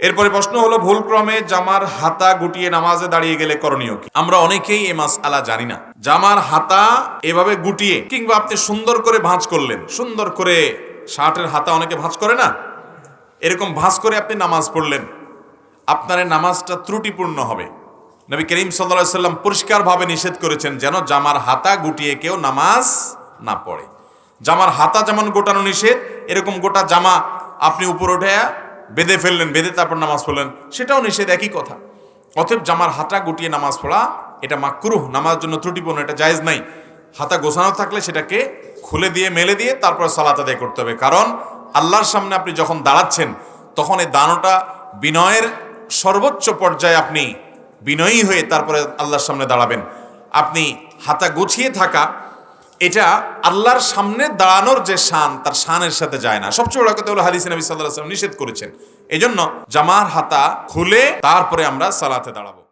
এরপরে প্রশ্ন হলো ভুল ক্রমে জামার হাতা গুটিয়ে নামাজে দাঁড়িয়ে গেলে করণীয় কি? আমরা অনেকেই এ মাস আলা জানি না। জামার হাতা এভাবে গুটিয়ে কিংবা আপনি সুন্দর করে ভাঁজ করলেন, সুন্দর করে শার্টের হাতা অনেকে ভাঁজ করে না? এরকম ভাঁজ করে আপনি নামাজ পড়লেন, আপনার নামাজটা ত্রুটিপূর্ণ হবে। নবী করিম সাল্লা সাল্লাম পরিষ্কারভাবে নিষেধ করেছেন যেন জামার হাতা গুটিয়ে কেউ নামাজ না পড়ে। জামার হাতা যেমন গোটানো নিষেধ, এরকম গোটা জামা আপনি উপর উঠে বেঁধে ফেললেন, বেঁধে তারপর নামাজ পড়লেন। সেটাও নিষেধ, একই কথা। অতএব জামার হাতা গুটিয়ে নামাজ পড়া, এটা মাকরুহ নামাজ জন্য ত্রুটিপূর্ণ, এটা জায়েজ নাই। হাতা গোছানো থাকলে সেটাকে খুলে দিয়ে, মেলে দিয়ে তারপর সালাত আদায় করতে হবে। কারণ আল্লাহর সামনে আপনি যখন দাঁড়াচ্ছেন, তখন এই দানোটা বিনয়ের সর্বোচ্চ পর্যায়ে আপনি বিনয়ী হয়ে তারপরে আল্লাহর সামনে দাঁড়াবেন। আপনি হাতা গুছিয়ে থাকা এটা আল্লাহর সামনে দাঁড়ানোর যে শান, তার শানের সাথে যায় না। সবচেয়ে বড় কথা হলো হাদিস নবী সাল্লাহ নিষেধ করেছেন। এই জন্য জামার হাতা খুলে তারপরে আমরা সালাতে দাঁড়াবো।